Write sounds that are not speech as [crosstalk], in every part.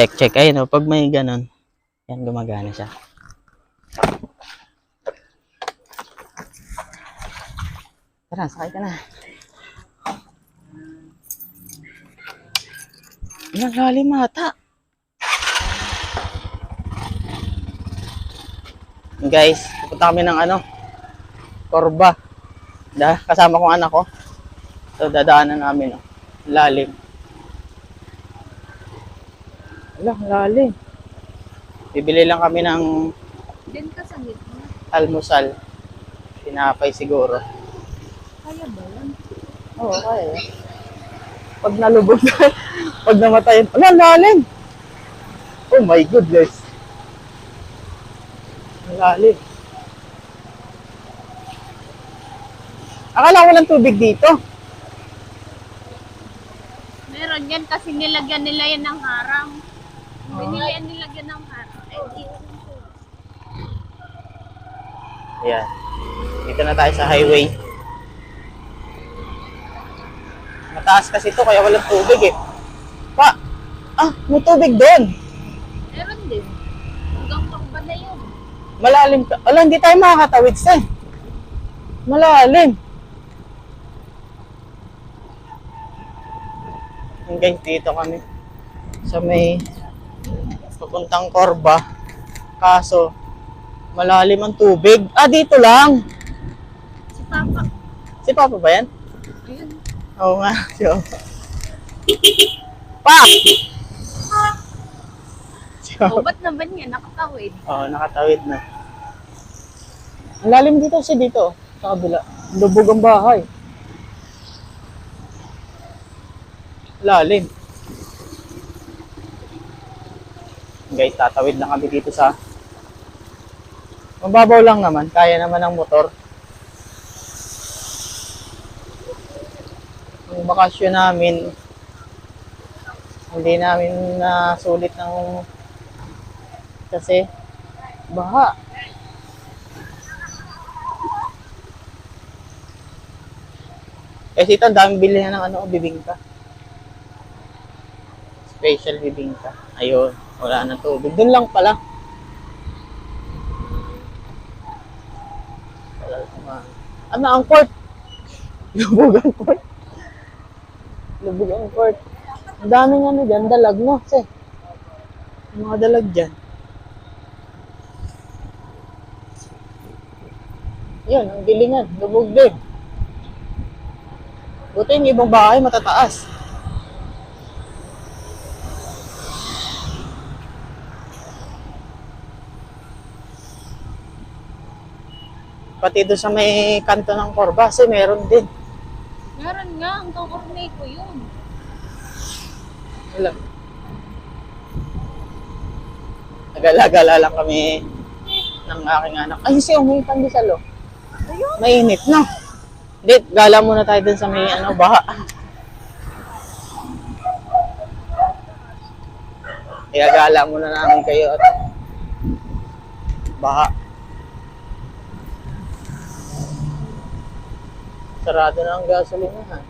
check, check. Ayun, oh, pag may ganun, yan, gumagana siya. Tara, sakay ka na. Yan, lalim. Guys, pupunta kami ng ano, Korba. Da, kasama ko ang anak ko. So, dadaanan namin, oh. Lalim. Wala, lalim. Bibili lang kami ng Din ka sa gitna. almusal. Tinapay siguro. Kaya ba yan? Oo, kaya. Pag nalubog na, [laughs] pag namatayin, wala, lalim. Oh my goodness. Ang lalim. Akala ko walang tubig dito. Meron yan kasi nilagyan nila yan ng harang. Binili yan nilagyan ng harang. Eh, Ayan. Dito na tayo sa highway. Mataas kasi ito kaya walang tubig eh. Pa! Ah, may tubig doon. Meron din. Hanggang pagba na yun. Malalim ka. Ala, hindi tayo makakatawid sa. Malalim. Yung guys, dito kami. Sa may papuntang Korba. Kaso, malalim ang tubig. Ah, dito lang. Si Papa. Si Papa ba yan? Ayun. Oo nga. [laughs] Si Papa. Pa! Si Papa. Oh, ba't naman yan? Nakatawid. Oo, nakatawid na. Ang lalim dito kasi dito, sa kabila. Lubog ang bahay. Lalim. Guys, tatawid na kami dito sa... Mababaw lang naman, kaya naman ng motor. Yung bakasyon namin, hindi namin nasulit ng kasi baha. Kasi ito, ang daming bilihan ng ano, bibingka. Special bibingka. Ayun, wala na tubig. Doon lang pala. Ano ang court? [laughs] Lubog ang court. Lubog ang court. Ang daming ano dyan, dalag no, se. Mga dalag dyan. Yun, ang gilingan. Lubog din. Buti yung ibang bahay matataas. Pati doon sa may kanto ng Corbase, meron din. Meron nga. Hanggang ornay ko yun. Wala. Nagala-gala lang kami ng aking anak. Ay, si Umi Pandesal, oh. Ayun. Mainit, no? Hindi, gala muna tayo dun sa may ano, baha. Igagala muna namin kayo at baha. Sarado na ang gasolinahan.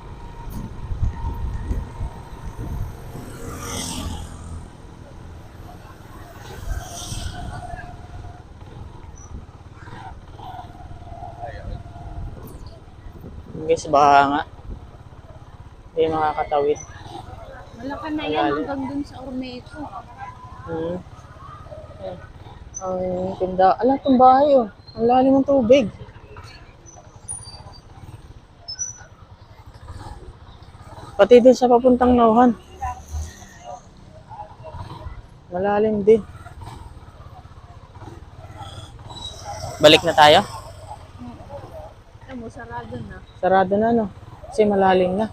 Guys, baha nga. Hindi makakatawid. Malaki na yan hanggang dun sa ko. Hmm. Ang tinda. Ala, itong bahay oh. Ang lalim ng tubig. Pati din sa papuntang Nauhan. Malalim din. Balik na tayo? Alam mo, sarado na. Sarado na no? Kasi malalim na.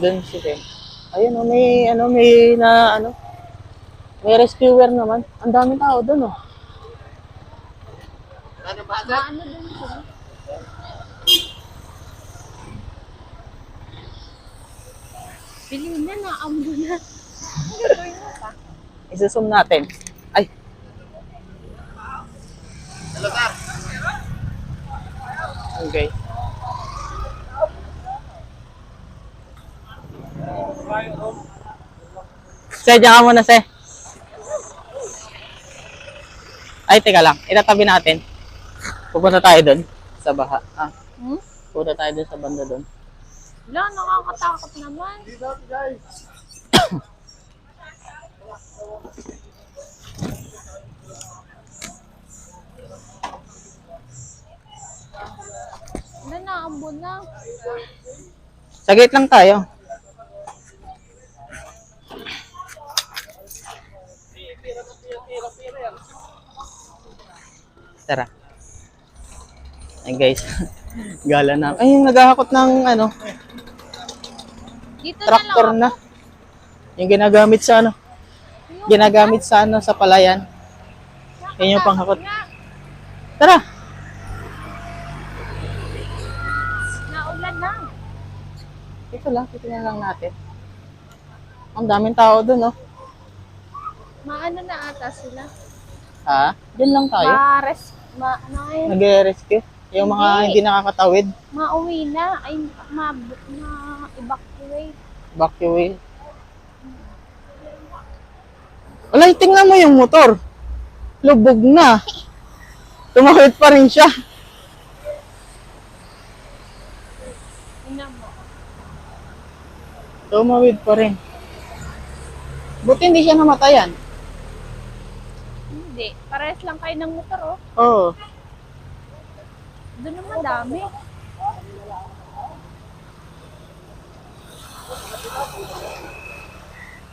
Doon si Ken. Ayun oh, may ano, may na ano. May rescuer naman. Ang daming tao doon oh. Maano dun sila? Pili na, naambo na. Gagawin mo pa. Isusum natin. Ay. Ang guys. Se, diyan ka muna, Se. Ay, teka lang. Itatabi natin. Pupunta tayo doon. Sa baha. Ah, Hmm? pupunta tayo doon sa banda doon. Wala, nakakatakot naman. Wala na, ambon na. Sa gate lang tayo. Tara. Ay guys, [laughs] gala na. Ay, yung naghahakot ng ano, Dito tractor na na. Yung ginagamit sa ano, ginagamit sa ano, sa palayan. Yan yung panghakot. Tara! naulan na. Ito lang, titignan lang natin. Ang daming tao doon, no? Maano na ata sila. Ha? Diyan lang tayo. Mares, ma, ano? Nag-rescue. Yung mga Hindi. hindi nakakatawid. Mauwi na. Ay, ma, ma, evacuate. Evacuate. Wala, tingnan mo yung motor. Lubog na. [laughs] Tumawid pa rin siya. Tumawid pa rin. Buti hindi siya namatayan. Hindi. Pares lang kayo ng motor, oh. Oo. Doon naman dami.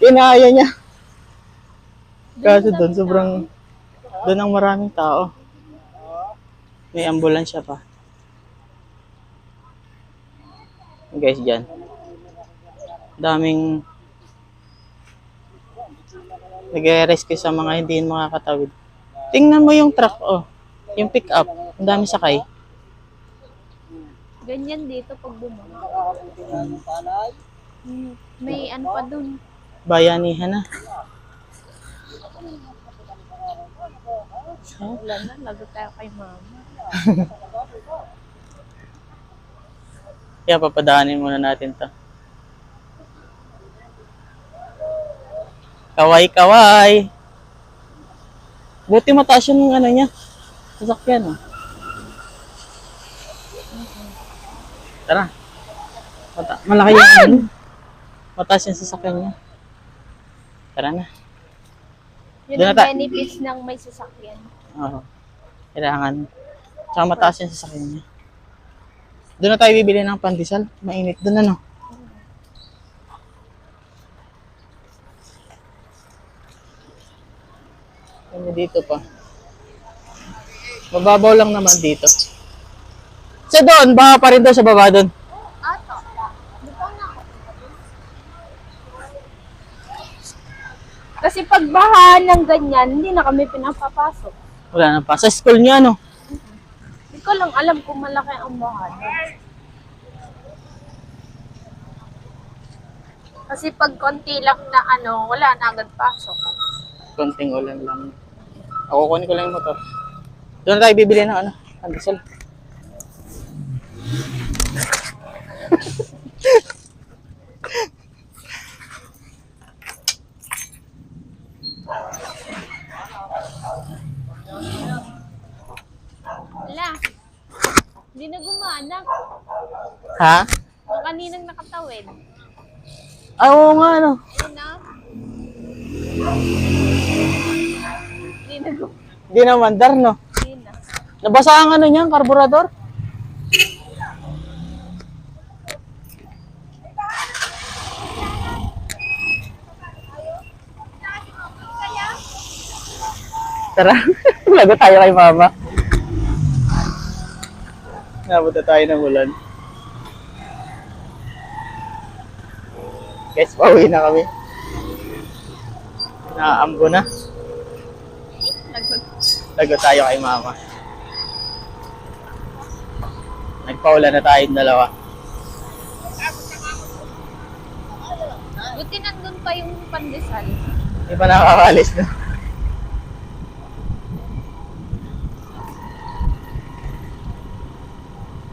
Kinaya niya. Naman doon sobrang doon ang maraming tao. May ambulansya pa. Guys, dyan. Daming nag-rescue sa mga hindi makakatawid. Tingnan mo yung truck, oh. Yung pick up. Ang dami sakay. Ganyan dito pag bumaba. Hmm, May ano pa doon. Bayanihan na. Wala na, lagot tayo kay mama. [laughs] Kaya papadaanin muna natin to. Kaway-kaway. Buti mataas yung ano niya. Sasakyan, oh. Tara. Mata malaki yung ano. Mataas yung sasakyan niya. Tara na. Yun ang benefits ng may sasakyan. Oo. Kailangan. Tsaka mataas yung sasakyan niya. Doon na tayo bibili ng pandesal. Mainit doon ano. Kami dito pa. Mababaw lang naman dito. Sa doon, baka pa rin doon sa baba doon. Kasi pag baha ng ganyan, hindi na kami pinapapasok. Wala na pa. Sa school niya, no? Hindi ko lang alam kung malaki ang baha. Kasi pag konti lang na ano, wala na agad pasok. Konting ulan lang. Ako kunin ko lang yung motor. Doon tayo bibili ng ano, pandesal. Wala. Hindi na gumana. Ha? Ang kaninang nakatawid. Ah, oo nga, ano. Ayun na. Hindi na gumana. Di na mandar, no? Hindi na. Nabasa ang ano niyan, karburador? Tara, [laughs] lago tayo kay mama. Napunta tayo ng ulan. Guys, pauwi na kami. Naambo na. Lagot. Lago tayo kay mama. Nagpaulan na tayong dalawa. Buti nandun pa yung pandesal. Hindi pa nakakalis na.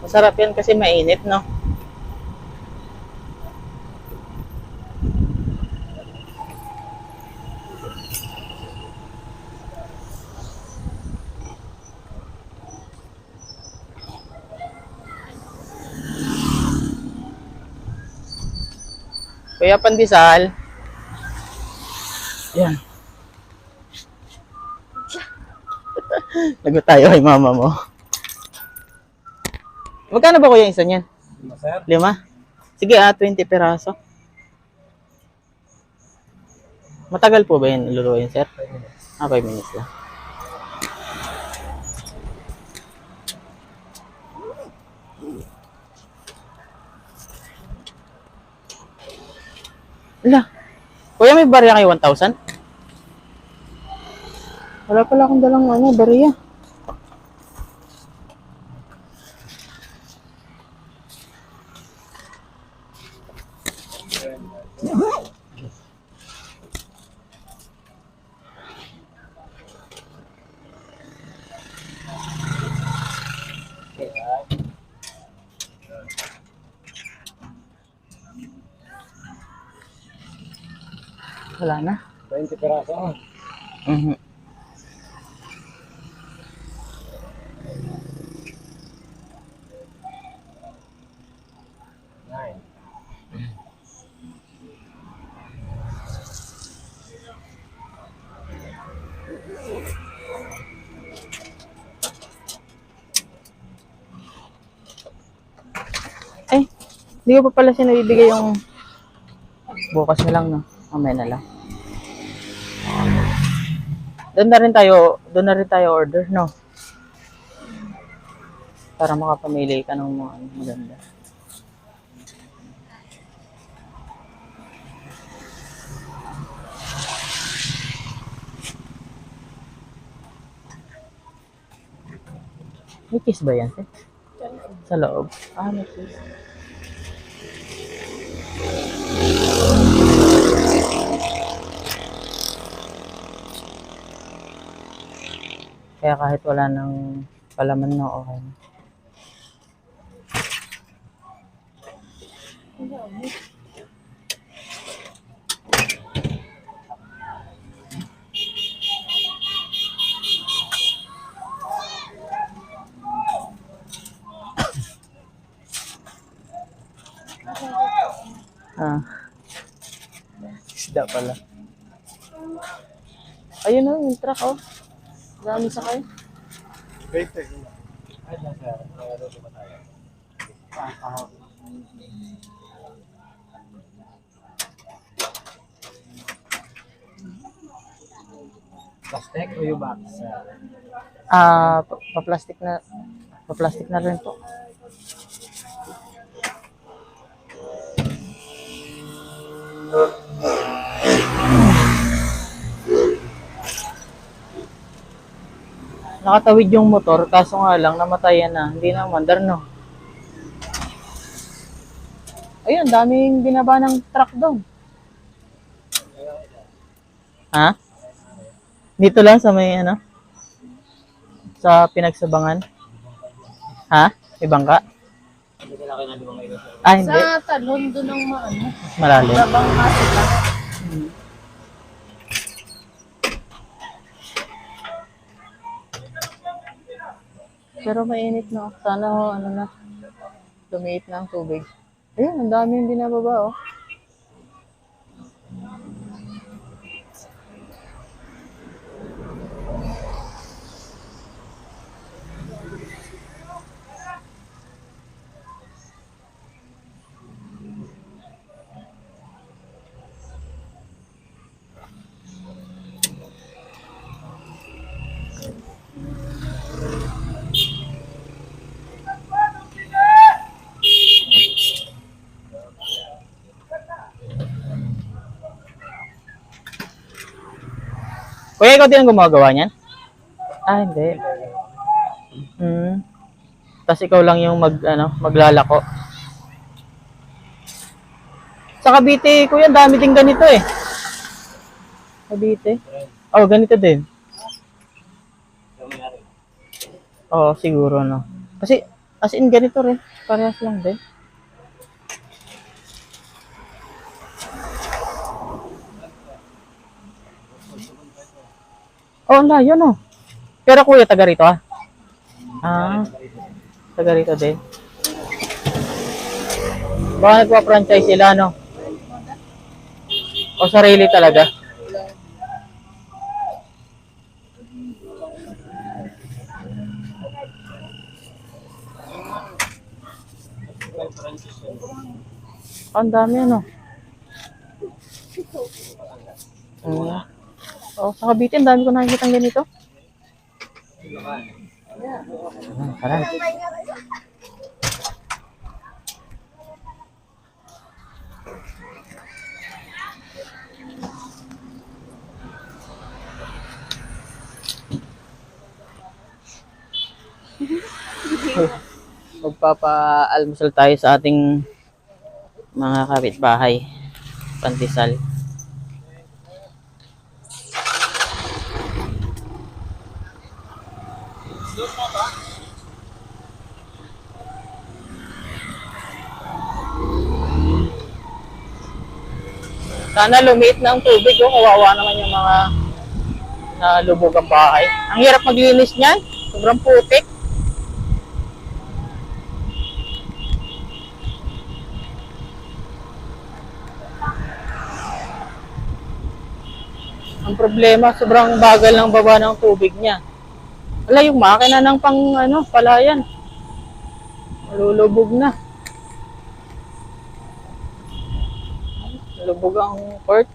Masarap yan kasi mainit, no? Kuya Pandesal. Yan. [laughs] Lagot tayo kay mama mo. Magkano ba kuya isa niyan? Sir? Lima? Sige ah, 20 peraso. Matagal po ba yun iluluwain, sir? Ah, 5 minutes lang. Ala. Kuya, may barya kayo 1,000? Wala pala akong dalang ano, barya. Wala na. 20 peraso. Mhm. Nine. Ay, hindi ko pa pala siya nabibigay yung bukas na lang, no? Mamaya na lang. Doon na rin tayo, doon na rin tayo order, no? Para makapamili ka ng mga ano, maganda. May kiss ba yan? Sa loob. Ah, may kiss. Kaya kahit wala nang palaman na okay na. Ah. Isda pala. Ayun na, yung truck, oh. Dami sa kayo. 20. Ay, lang sir. Ba tayo? Plastic o yung box? Ah, pa- pa-plastic na, pa-plastic na rin po. Nakatawid yung motor, kaso nga lang, namatayan na. Hindi na mandar, no? Ayun, daming binaba ng truck doon. Ha? Dito lang sa may ano? Sa pinagsabangan? Ha? May bangka? Hindi ka laki na limang ilo sir. Ah, hindi. Sa talon doon ang maano. Malalim. Labang masika. Pero mainit na. Sana ho, ano na, lumiit na ang tubig. Ayun, ang dami yung binababa, oh. Kuya, ikaw din ang gumagawa niyan? Ah, hindi. Hmm. Tapos ikaw lang yung mag, ano, maglalako. Sa Cavite, kuya, dami din ganito eh. Cavite. Oh, ganito din. Oo, siguro, no. Kasi, As in, ganito rin. Parehas lang din. Oh, layo no. Pero kuya, taga rito ah. Ah, taga rito din. Baka nagpa-franchise sila, no? O sarili talaga? Ang dami, ano? Mm. Oh, sa Cavite, ang dami ko nakikita ganito. Tara. [laughs] Magpapa-almusal tayo sa ating mga kapitbahay. Pantisal. Sana lumiit na ang tubig, oh. Kawawa naman yung mga nalubog ang bahay. Ang hirap maglinis niyan. Sobrang putik. Ang problema, sobrang bagal ng baba ng tubig niya. Wala yung makina ng pang ano, palayan. Malulubog na. Lubog ang port.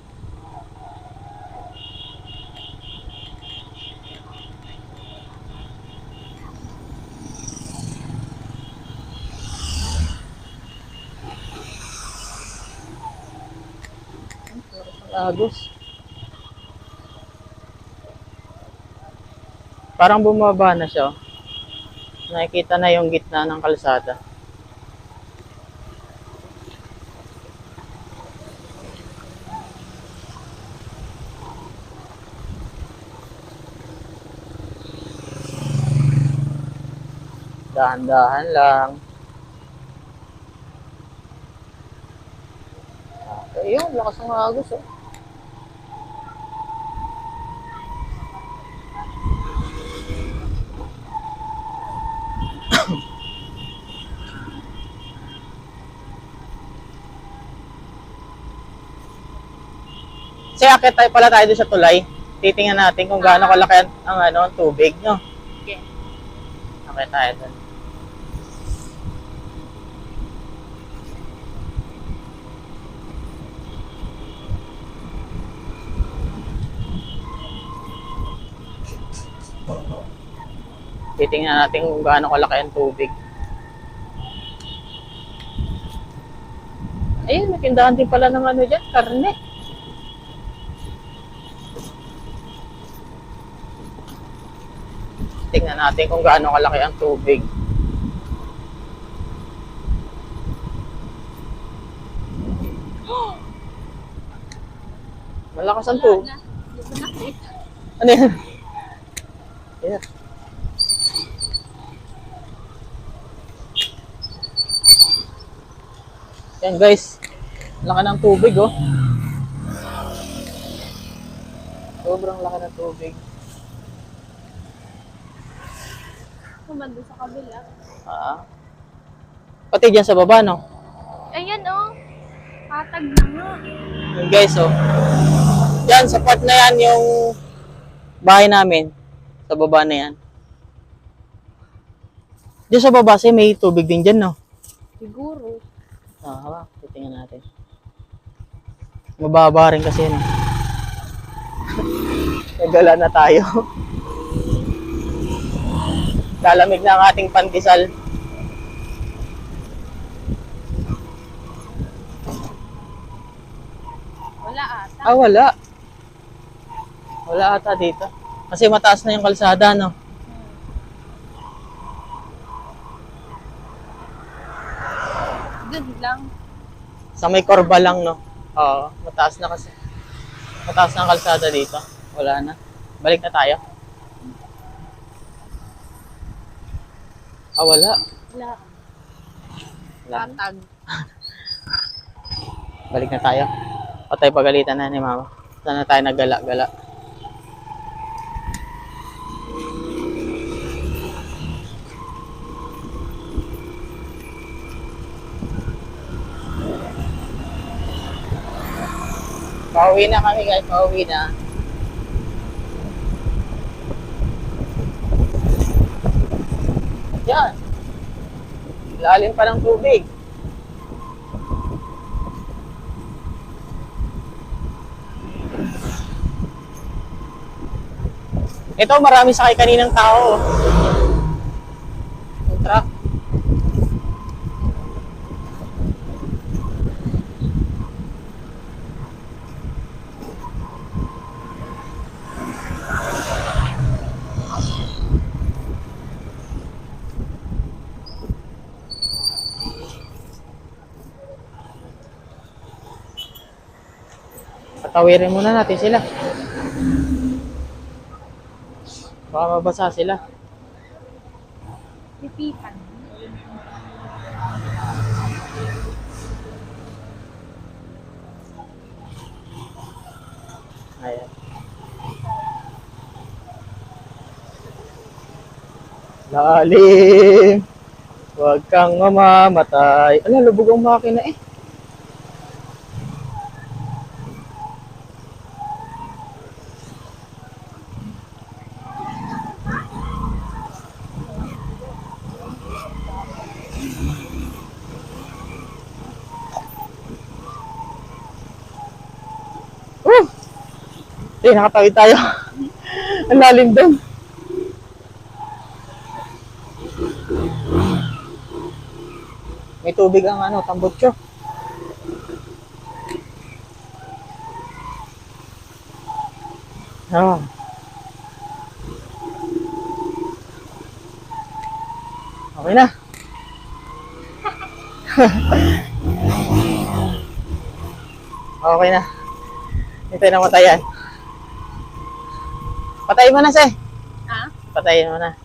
Agos. Parang bumaba na siya. oh. Nakikita na yung gitna ng kalsada. Dahan-dahan lang. Okay, yun. Lakas ng agos, oh. Kasi akit tayo pala tayo sa tulay. Titingnan natin kung gaano kalaki ang, ang ano, ang tubig, no? Okay. Akit tayo doon. Titingnan natin kung gaano kalaki ang tubig. Ayun, may tindahan din pala ng ano dyan, karne. Tingnan natin kung gaano kalaki ang tubig. [gasps] Malakas ang tubig. Ano yan? Yeah. Yan guys. Laki ng tubig oh. Sobrang laki ng tubig. Kumando sa kabila. Ah. Pati dyan sa baba no. Ayan oh. Patag na nga. Yan guys oh. Yan sa part na yan yung bahay namin. Sa baba na yan. Diyan sa baba kasi may tubig din dyan no. Siguro. Ah. Titingnan natin. Mababa rin kasi yun. [laughs] Nagala na tayo. [laughs] Lalamig na ang ating pandesal. Wala ata. Ah, wala. Wala ata dito. Kasi mataas na yung kalsada, no? Good lang. Sa may korba lang, no? Oo, mataas na kasi. Mataas na ang kalsada dito. Wala na. Balik na tayo. Ah, wala. Wala. Tatag. [laughs] Balik na tayo. Patay pagalitan na ni mama. Saan na tayo naggala-gala. Pauwi na kami guys, pauwi na. Yan. Lalim pa ng tubig. Ito, marami sakay kaninang tao. Yung truck. Patawirin muna natin sila. Baka mabasa sila. Pipipan. Ayan. Lalim. Huwag kang mamamatay. Ala, lubog ang makina eh. Eh, nakatawid tayo. [laughs] Ang lalim doon. May tubig ang ano, tambutso. Ah. Okay na. [laughs] okay na. Ito na matayan. Patayin mo na, Seh. Ha? Patayin mo na.